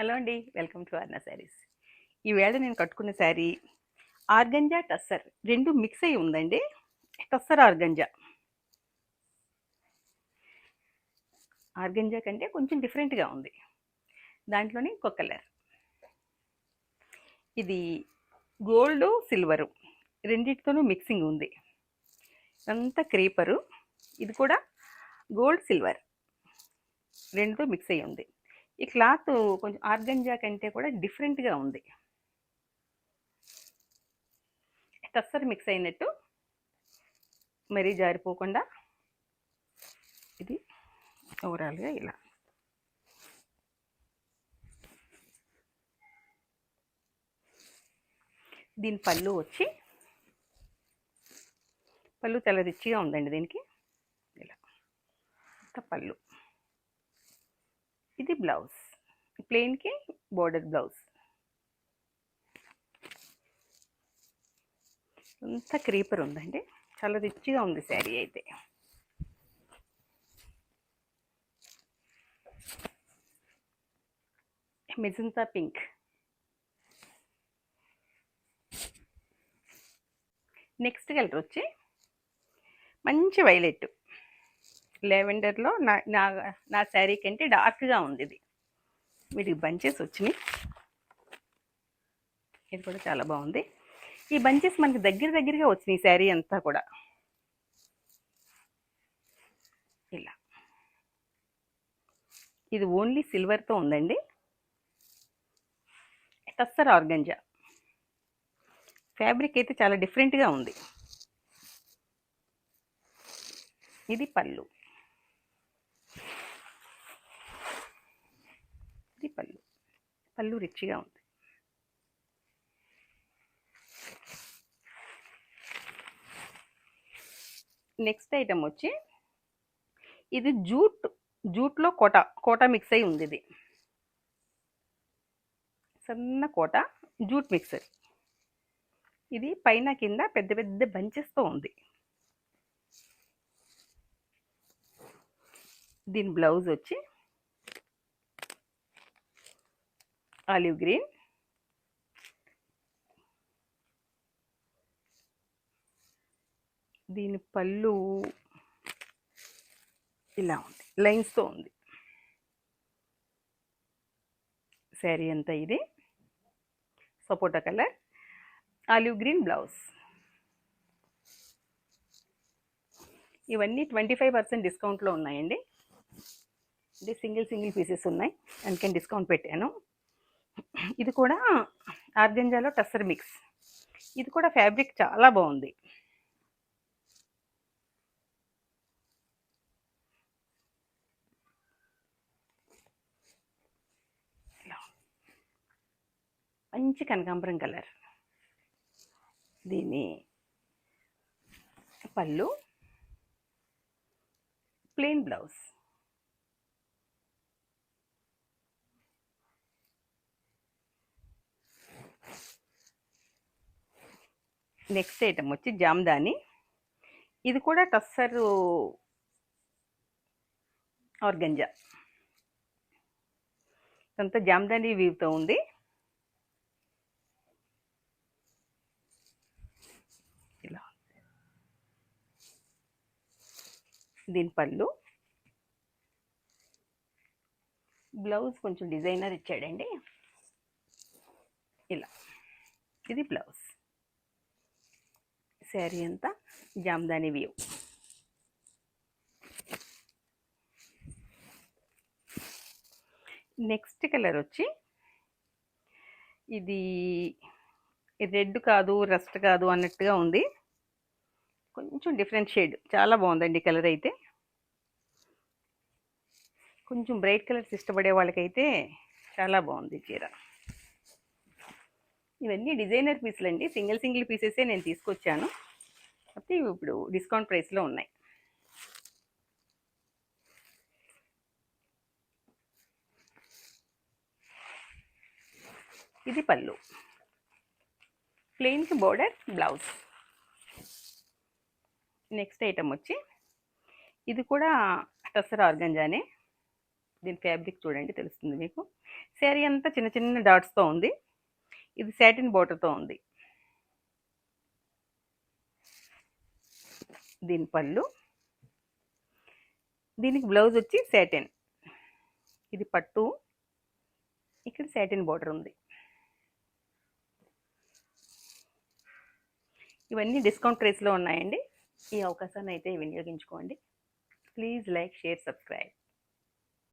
Hello అండి welcome to అర్ణ saris. ఈవేళ నేను కట్టుకున్న శారీ ఆర్గంజా టస్సర్. రెండు మిక్స్ అయి ఉందండి. టస్సర్ ఆర్గంజా. ఆర్గంజా కంటే కొంచెం డిఫరెంట్గా ఉంది. దాంట్లోనే ఇంకో కలర్. ఇది గోల్డ్ సిల్వరు. రెండింటితోనూ మిక్సింగ్ ఉంది. అంతా క్రీపరు. ఇది కూడా గోల్డ్ సిల్వర్. రెండుతో మిక్స్ అయ్యి ఉంది. ఈ క్లాత్ కొంచెం ఆర్గంజా కంటే కూడా డిఫరెంట్గా ఉంది. టస్సర్ మిక్స్ అయినట్టు మరీ జారిపోకుండా ఇది ఓవరాల్గా ఇలా. దీని పళ్ళు వచ్చి పళ్ళు చాలా రిచ్గా ఉందండి దీనికి. ఇలా. పళ్ళు. ఇది బ్లౌజ్. ప్లెయిన్కి బోర్డర్ బ్లౌజ్. అంత క్రీపర్ ఉందండి. చాలా రిచ్గా ఉంది శారీ అయితే. Magenta pink. నెక్స్ట్ కలర్ వచ్చి మంచి వైలెట్. లెవెండర్లో నా నా నా శారీ కంటే డార్క్గా ఉంది ఇది వీటికి బంచెస్ వచ్చినాయి. ఇది కూడా చాలా బాగుంది. ఈ బంచెస్ మనకి దగ్గర దగ్గరగా వచ్చినాయి శారీ అంతా కూడా. ఇలా. ఇది ఓన్లీ సిల్వర్తో ఉందండి. టస్సర్ ఆర్గంజా. ఫ్యాబ్రిక్ అయితే చాలా డిఫరెంట్గా ఉంది. ఇది పళ్ళు ఇది పళ్ళు పళ్ళు రిచ్గా ఉంది నెక్స్ట్ ఐటమ్ వచ్చి ఇది జూట్ జూట్లో కోట కోట మిక్స్ అయి ఉంది ఇది సన్న కోట జూట్ మిక్సర్ ఇది పైన కింద పెద్ద పెద్ద బంచెస్తో ఉంది. దీని బ్లౌజ్ వచ్చి ఆలివ్ గ్రీన్ దీని పళ్ళు ఇలా ఉంది. లైన్స్తో ఉంది. శారీ అంతా ఇది. సపోటా కలర్. ఆలివ్ గ్రీన్ బ్లౌజ్ ఇవన్నీ ట్వంటీ ఫైవ్ పర్సెంట్ డిస్కౌంట్లో ఉన్నాయండి. ఇది సింగిల్ సింగిల్ పీసెస్ ఉన్నాయి. అందుకని డిస్కౌంట్ పెట్టాను. ఇది కూడా ఆర్గంజాలో టస్సర్ మిక్స్. ఇది కూడా ఫ్యాబ్రిక్ చాలా బాగుంది. మంచి కనకాంబరం కలర్. దీని పళ్ళు. Plain blouse. నెక్స్ట్ ఐటమ్ వచ్చి జామ్దాని. ఇది కూడా టస్సర్ ఆర్గంజా ఇదంతా జామ్దాని వీవ్తో ఉంది. ఇలా. దీని పళ్ళు. బ్లౌజ్ కొంచెం డిజైనర్ ఇచ్చాడండి. ఇలా. ఇది బ్లౌజ్. శారీ అంతా జామ్దాని వ్యూ. నెక్స్ట్ కలర్ వచ్చి ఇది రెడ్ కాదు రస్ట్ కాదు అన్నట్టుగా ఉంది. కొంచెం డిఫరెంట్ షేడ్. చాలా బాగుందండి కలర్ అయితే. కొంచెం బ్రైట్ కలర్స్ ఇష్టపడే వాళ్ళకైతే చాలా బాగుంది చీర. ఇవన్నీ డిజైనర్ పీసులు అండి సింగిల్ సింగిల్ పీసెసే నేను తీసుకొచ్చాను. కాకపోతే ఇవి ఇప్పుడు డిస్కౌంట్ ప్రైస్లో ఉన్నాయి. ఇది పళ్ళు. ప్లెయిన్కి బోర్డర్ బ్లౌజ్. నెక్స్ట్ ఐటమ్ వచ్చి ఇది కూడా టసర్ ఆర్గంజానే. దీని ఫ్యాబ్రిక్ చూడండి తెలుస్తుంది మీకు. శారీ అంతా చిన్న చిన్న డాట్స్తో ఉంది. ఇది శాటిన్ బోర్డర్తో ఉంది. దీని పళ్ళు. దీనికి బ్లౌజ్ వచ్చి సాటిన్ ఇది పట్టు. ఇక్కడ సాటిన్ బోర్డర్ ఉంది. ఇవన్నీ డిస్కౌంట్ ప్రైస్లో ఉన్నాయండి. ఈ అవకాశాన్ని అయితే వినియోగించుకోండి. Please like share subscribe